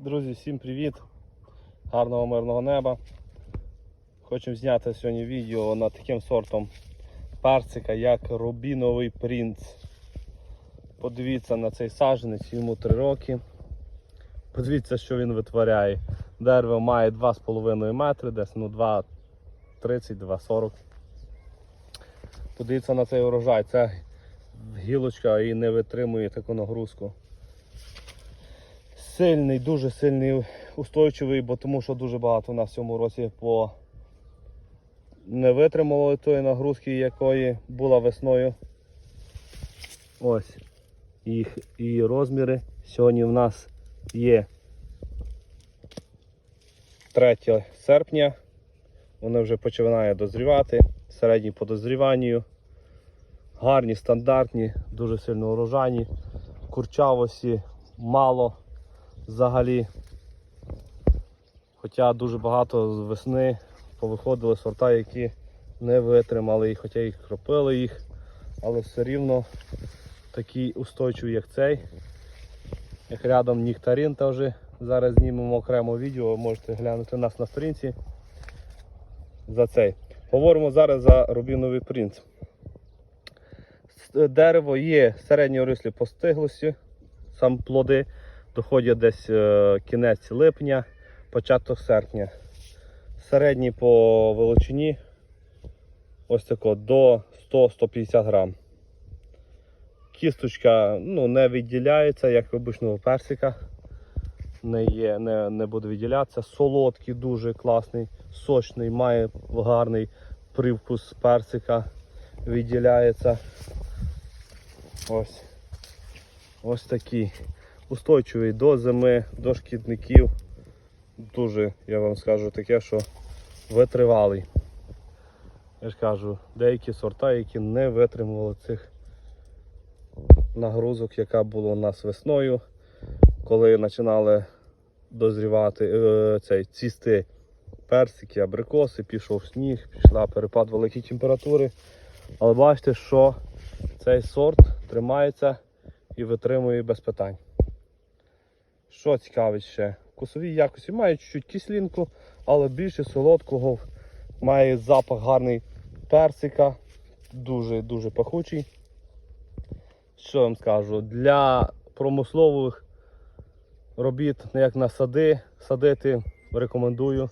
Друзі, всім привіт! Гарного мирного неба. Хочемо зняти сьогодні відео над таким сортом персика, як Рубіновий принц. Подивіться на цей саджанець, йому 3 роки. Подивіться, що він витворяє. Дерево має 2,5 метри, десь ну 2,30-2,40. Подивіться на цей урожай. Це гілочка і не витримує таку нагрузку сильний, дуже сильний, устойчивий, бо тому що дуже багато у нас в цьому році по не витримало тої нагрузки, якої була весною. Ось їх і розміри. Сьогодні в нас є 3 серпня. Воно вже починає дозрівати, середній по дозріванню. Гарні, стандартні, дуже сильно урожайні, курчавості мало взагалі. Хоча дуже багато з весни повиходили сорта, які не витримали, і хоча і кропили їх, але все рівно такі устойчиві, як цей. Як рядом нектарин теж зараз знімемо окремо відео, можете глянути нас на сторінці за цей. Говоримо зараз за рубіновий принц. Дерево є середньої рислі по стиглості, сам плоди доходять десь е, кінець липня, початок серпня. Середній по величині ось тако до 100-150 грам. Кісточка ну, не відділяється, як обичного персика. Не, є, не, не буде відділятися. Солодкий, дуже класний, сочний, має гарний привкус персика, відділяється. Ось. Ось такий устойчивий до зими, до шкідників. Дуже, я вам скажу таке, що витривалий. Я ж кажу, деякі сорта, які не витримували цих нагрузок, яка була у нас весною, коли починали дозрівати е, цей, цісти персики, абрикоси, пішов сніг, пішла перепад великої температури. Але бачите, що цей сорт тримається і витримує без питань. Що цікавить ще? Вкусові якості має чуть-чуть кислинку, але більше солодкого. Має запах гарний персика, дуже-дуже пахучий. Що вам скажу? Для промислових робіт, ну, як на сади, садити рекомендую.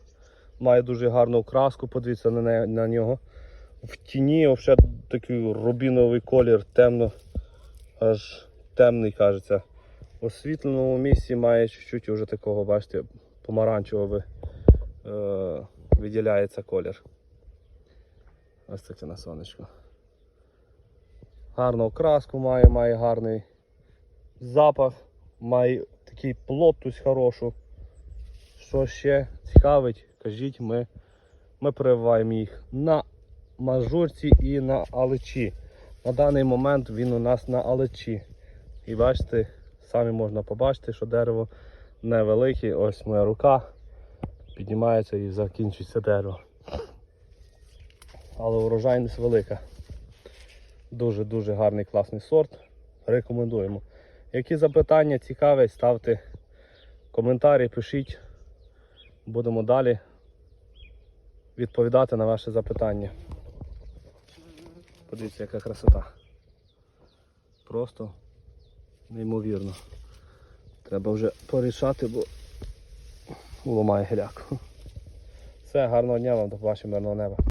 Має дуже гарну окраску, подивіться на, на нього. В тіні взагалі такий рубіновий колір, темно, аж темний кажеться. Освітленому місці має чуть-чуть вже такого, бачите, помаранчевого е, виділяється колір. Ось таке на сонечко. Гарну окраску має, має гарний запах, має такий плотність хорошу. Що ще цікавить, кажіть, ми, ми прививаємо їх на мажорці і на алечі. На даний момент він у нас на алечі. І бачите, самі можна побачити, що дерево невелике. Ось моя рука піднімається і закінчується дерево. Але урожайність велика. Дуже-дуже гарний класний сорт. Рекомендуємо. Які запитання цікаві, ставте коментарі, пишіть. Будемо далі відповідати на ваші запитання. Подивіться, яка красота. Просто неймовірно. Треба вже порішати, бо ломає геляку. Все, гарного дня вам, до побачення, мирного неба.